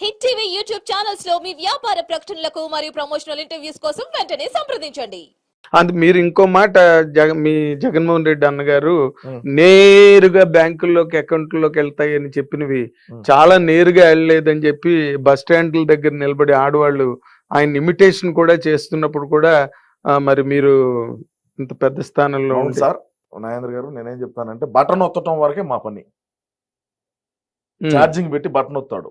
Hit TV YouTube ఛానల్స్లో మీ వ్యాపార ప్రకటనలకు మరియు ప్రమోషనల్ ఇంటర్వ్యూస్ కోసం వెంటనే సంప్రదించండి. అందు మీరు ఇంకో మాట జగ మీ జగన్మోహన్ రెడ్డి అన్నగారు. నేరుగా బ్యాంకుల్లోకి అకౌంట్లోకి వెళ్తాయని చెప్పినవి. ఉం. చాలా నేరుగా వెళ్ళలేదని చెప్పి బస్ స్టాండ్ల దగ్గర నిలబడి ఆడవాళ్ళు ఆయన ఇమిటేషన్ కూడా చేస్తున్నప్పుడు కూడా మరి మీరు ఇంత పెద్ద స్థానంలో ఉండి సార్. నాగేంద్ర గారు నేనేం చెప్తానంటే బటన్ ఒత్తటం వరకే మా పని. ఛార్జింగ్ పెట్టి బటన్ ఒత్తాడు.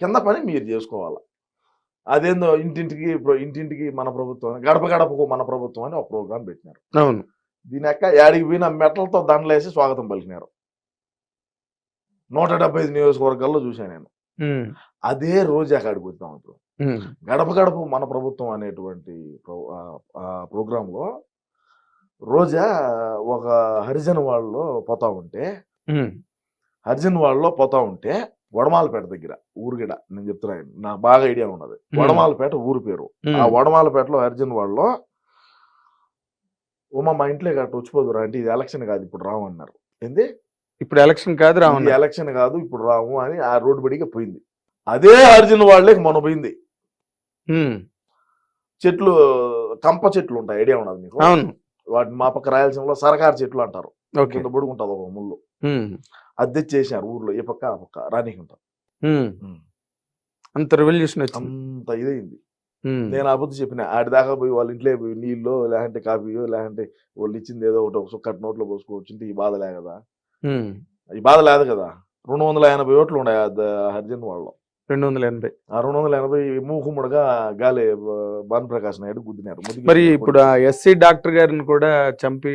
కింద పని మీరు చేసుకోవాలి. అదేందో ఇంటింటికి ఇంటింటికి మన ప్రభుత్వం గడప గడపకు మన ప్రభుత్వం అని ఒక ప్రోగ్రాం పెట్టినారు. అవును. దీని యొక్క యాడికి పోయిన మెటలతో దండలేసి స్వాగతం పలికినారు. నూట డెబ్బై ఐదు నియోజకవర్గాల్లో చూశాను నేను. అదే రోజు అక్కడికి పోతాం ఇప్పుడు. గడప గడప మన ప్రభుత్వం అనేటువంటి ప్రోగ్రాంలో రోజా ఒక హరిజన్ వాళ్ళలో పోతా ఉంటే హరిజన్ వాళ్ళలో పోతా ఉంటే వడమాలపేట దగ్గర ఊరుగిడ నేను చెప్తున్నాను నాకు బాగా ఐడియా ఉన్నది. వడమాలపేట ఊరు పేరు. ఆ వడమాలపేటలో హరిజన్ వాళ్ళలో ఉమా మా ఇంట్లో గట్ట వచ్చిపోదురా అంటే ఇది ఎలక్షన్ కాదు ఇప్పుడు రావు అన్నారు. ఏంది? ఇప్పుడు ఎలక్షన్ కాదు రావణ ఎలక్షన్ కాదు ఇప్పుడు రాము అని ఆ రోడ్డు బడిగా పోయింది. అదే హరిజన్ వాళ్ళకి మొన్న పోయింది. చెట్లు కంప చెట్లు ఉంటాయి ఐడియా ఉన్నది మీకు అవును. వాటిని మా పక్క రాయలసీమలో సరకారు చెట్లు అంటారు. కింద పొడుగుంటుంది ఒక ముళ్ళు. ఉం, అది తెచ్చేసారు ఊర్లో ఈ పక్క ఆ పక్క ఉం. అంత రెవల్యూషన్ అంత ఇదైంది నేను అబద్ధం చెప్పిన ఆడి దాకా పోయి వాళ్ళ ఇంట్లో పోయి నీళ్ళు లేదంటే కాఫీయో లేదంటే వాళ్ళు ఇచ్చింది ఏదో ఒకటి ఒక సుక్కటి నోట్లో పోసుకోవచ్చు ఈ బాధ లే కదా. ఈ బాధ లేదు కదా? రెండు వందల ఎనభై ఓట్లు ఉన్నాయి హరిజన్ వాళ్ళు రెండు వందల ఎనభై. ఆ రెండు వందల ఎనభై మూకుముడుగా గాలి భాను ప్రకాష్ నాయుడు గుద్దినారు. మరి ఇప్పుడు ఎస్సీ డాక్టర్ గారిని కూడా చంపి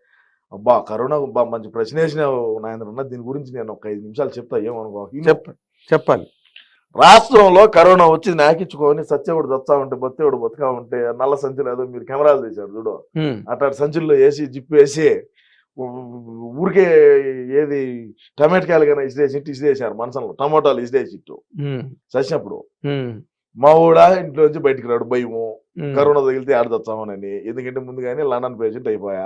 అబ్బా కరోనా బా మంచి ప్రశ్న వేసినావు నాయన దీని గురించి నేను ఒక ఐదు నిమిషాలు చెప్తా ఏమనుకో చెప్ప చెప్పాలి. రాష్ట్రంలో కరోనా వచ్చి నాకిచ్చుకొని సత్యవుడు దత్తా ఉంటే బత్తేవుడు బతుకా ఉంటే నల్ల సంచులు ఏదో మీరు కెమెరాలు తీశారు చూడు. అట్లాంటి సంచుల్లో వేసి జిప్పు వేసి ఊరికే ఏది టమాటకాయలు కానీ ఇసిరేసి ఇసిరేసారు మనసంలో టమాటాలు ఇసిరేసి ఇట్టు చచ్చినప్పుడు మా ఊడా ఇంట్లో నుంచి బయటికి రాడు భయము. కరోనా తగిలితే ఆడ తెచ్చామనని ఎందుకంటే ముందుగానే లండన్ పేషెంట్ అయిపోయా.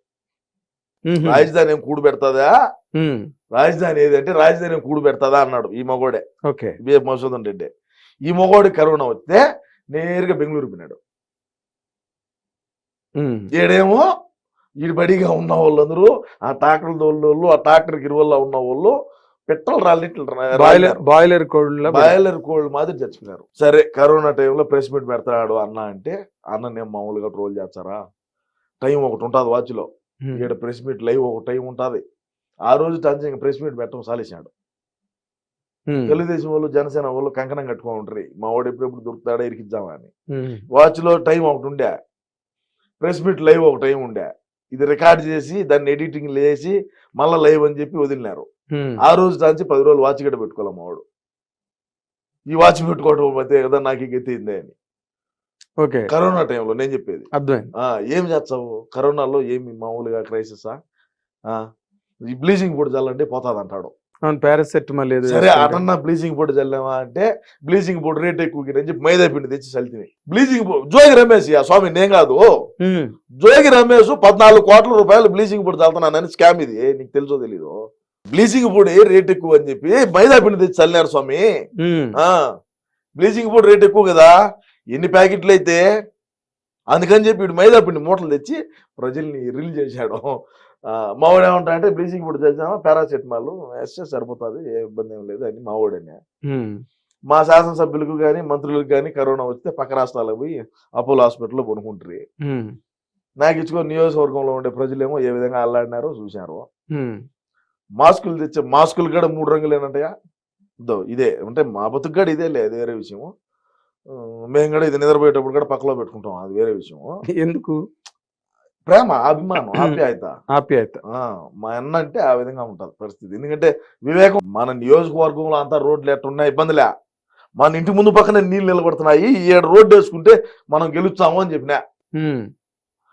రాజధాని ఏం కూడు పెడతాదా? రాజధాని ఏదంటే రాజధాని ఏం కూడు పెడతాదా అన్నాడు ఈ మగోడే. ఓకే. బి మధుసూదన్ రెడ్డి. ఈ మగోడి కరోనా వస్తే నేరుగా బెంగళూరు పోయినాడు. ఈడేమో ఈడు బడిగా ఉన్న వాళ్ళందరూ ఆ ట్రాక్టర్ దోళ్ళు ఆ ట్రాక్టర్ గిరువల్లో ఉన్న వాళ్ళు పెట్రోల్ రాలిట్లు బాయిలర్ బాయిలర్ కోళ్ళ బాయిలర్ కోల్డ్ మాదిరి చచ్చిపోయినారు. సరే కరోనా టైంలో ప్రెస్ మీట్ పెడతాడు అన్న అంటే అన్న నేను మామూలుగా ట్రోల్ చేస్తారా? టైం ఒకటి ఉంటుంది వాచ్లో. ఇక్కడ ప్రెస్ మీట్ లైవ్ ఒక టైం ఉంటుంది. ఆ రోజు టంచి ప్రెస్ మీట్ పెట్టడం సాలేసాడు తెలుగుదేశం వాళ్ళు జనసేన వాళ్ళు కంకణం కట్టుకొని ఉంటారు మా వాడు ఎప్పుడెప్పుడు దొరుకుతాడా ఇరికిద్దామా అని. ఉమ్, వాచ్లో టైం ఒకటి ఉండే. ప్రెస్ మీట్ లైవ్ ఒక టైం ఉండే. ఇది రికార్డ్ చేసి దాన్ని ఎడిటింగ్ లేసి మళ్ళీ లైవ్ అని చెప్పి వదిలినారు. ఆ రోజు దాంచి పది రోజులు వాచ్ గడ్డ పెట్టుకోవాలి మా వాడు. ఈ వాచ్ పెట్టుకోవడం మధ్య కదా నాకు గెత్తిందే అని. ఓకే. కరోనా టైంలో నేను చెప్పేది. అర్థమైంది. ఏం చేస్తావు? కరోనాలో ఏమి మామూలుగా క్రైసిసా ఈ బ్లీచింగ్ పొడి చల్లంటే పోతాది అంటాడు పారాసెటమాల్ సరే. అటన్నా బ్లీచింగ్ పొడి చల్లామా అంటే బ్లీచింగ్ పొడి రేట్ ఎక్కువ అని చెప్పి మైదా పిండి తెచ్చి చల్లితే బ్లీచింగ్ జోగి రమేష్ ఆ స్వామి నేను కాదు. జోగి రమేష్ పద్నాలుగు కోట్ల రూపాయలు బ్లీచింగ్ పొడి చల్లుతున్నానని స్కామ్ ఇది. నీకు తెలుసో తెలీదు? బ్లీచింగ్ పొడి రేట్ ఎక్కువ అని చెప్పి మైదా పిండి తెచ్చి చల్లినారు స్వామి. బ్లీచింగ్ పొడి రేట్ ఎక్కువ కదా? ఎన్ని ప్యాకెట్లు అయితే అందుకని చెప్పి వీడు మైదా పిండి మూటలు తెచ్చి ప్రజల్ని రిలీజ్ చేశాడు. మావాడు ఏమంటా అంటే బ్లీచింగ్ పొడి తెచ్చామా పారాసెటమాల్. వేస్తే సరిపోతుంది ఏ ఇబ్బంది ఏం లేదు అని మావాడని మా శాసనసభ్యులకు కానీ మంత్రులకు కానీ కరోనా వస్తే పక్క రాష్ట్రాలకు పోయి అపోలో హాస్పిటల్లో కొనుక్కుంటారు. నాకు ఇచ్చుకో నియోజకవర్గంలో ఉండే ప్రజలేమో ఏ విధంగా అల్లాడినారో చూశారు. మాస్కులు తెచ్చే మాస్కులు కూడా మూడు రంగులేనంటయా? దో ఇదే అంటే మా బతుకు కూడా ఇదే లేదు వేరే విషయము. మేము కూడా ఇది నిద్రపోయేటప్పుడు కూడా పక్కలో పెట్టుకుంటాం. అది వేరే విషయము ఎందుకు? ప్రేమ అభిమానం ఆప్యాయత. ఆప్యాయత. మా అన్న అంటే ఆ విధంగా ఉంటది పరిస్థితి. ఎందుకంటే వివేకం మన నియోజకవర్గంలో అంతా రోడ్లు ఎట్టున్నా ఇబ్బందిలే. మన ఇంటి ముందు పక్కనే నీళ్ళు నిలబడుతున్నాయి. ఈ ఏడు రోడ్డు వేసుకుంటే మనం గెలుస్తాము అని చెప్పిన.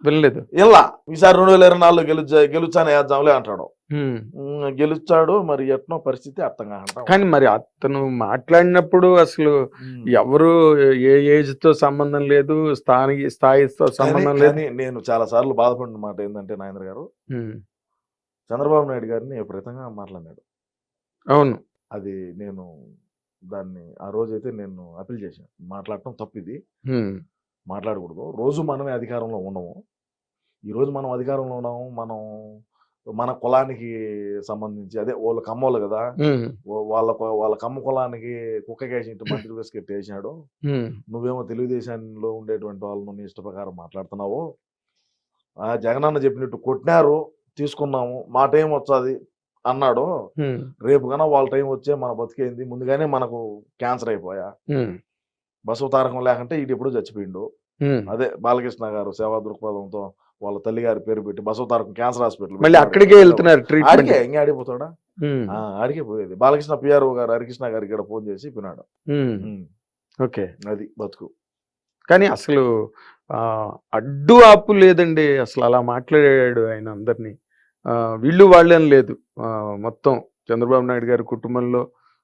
వినలేదు. ఇలా ఈసారి రెండు వేల ఇరవై నాలుగులో గెలుచా గెలుచానే వేద్దాంలే అంటాడు. గెలుస్తాడు మరి ఎట్నో పరిస్థితి అర్థం కాదు కానీ మరి అతను మాట్లాడినప్పుడు అసలు ఎవరు ఏ ఏజ్తో సంబంధం లేదు స్థానిక స్థాయితో సంబంధం లేదు. నేను చాలా సార్లు బాధపడిన మాట ఏంటంటే నాయన గారు చంద్రబాబు నాయుడు గారిని విపరీతంగా మాట్లాడినాడు. అవును. అది నేను దాన్ని ఆ రోజైతే నేను అప్పీల్ చేశాను మాట్లాడటం తప్పిది. మాట్లాడకూడదు. రోజు మనమే అధికారంలో ఉండము. ఈ రోజు మనం అధికారంలో ఉన్నాము. మనం మన కులానికి సంబంధించి అదే వాళ్ళ కమ్మోళ్ళు కదా. వాళ్ళ వాళ్ళ కమ్మ కులానికి కుక్కకేసి ఇంటి మంత్రి బిస్కెట్ వేసినాడు నువ్వేమో తెలుగుదేశంలో ఉండేటువంటి వాళ్ళను నీ ఇష్ట ప్రకారం మాట్లాడుతున్నావు. ఆ జగనన్న చెప్పినట్టు కొట్టినారు తీసుకున్నాము. మా టైం వచ్చాది అన్నాడు. రేపు కన్నా వాళ్ళ టైం వచ్చే మన బతికేంది. ముందుగానే మనకు క్యాన్సర్ అయిపోయా. బసవ తారకం లేకుంటే ఈడు ఎప్పుడూ చచ్చిపోయిండు. అదే బాలకృష్ణ గారు సేవా దృక్పథంతో వాళ్ళ తల్లి గారి పేరు పెట్టి బసవ తారకం క్యాన్సర్ హాస్పిటల్ మళ్ళీ అక్కడికే వెళ్తున్నారు ట్రీట్మెంట్. ఇంకా ఆడిపోతాడా ఆడికే పోయేది. బాలకృష్ణ పిఆర్ఓ గారు హరికృష్ణ గారికి ఇక్కడ ఫోన్ చేసి పిన్నాడు ఉమ్, ఓకే. అది బతుకు. కానీ అసలు ఆ, అడ్డు ఆపు లేదండి. అసలు అలా మాట్లాడాడు ఆయన అందరినీ. వీళ్ళు వాళ్ళని లేదు. మొత్తం చంద్రబాబు నాయుడు గారి కుటుంబంలో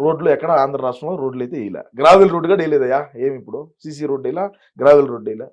రోడ్లు ఎక్కడ ఆంధ్ర రాష్ట్రంలో రోడ్లు అయితే ఇలా గ్రావెల్ రోడ్ కూడా వేయలేదయ్యా ఏమి ఇప్పుడు? సీసీ రోడ్ ఇలా గ్రావెల్ రోడ్ ఇలా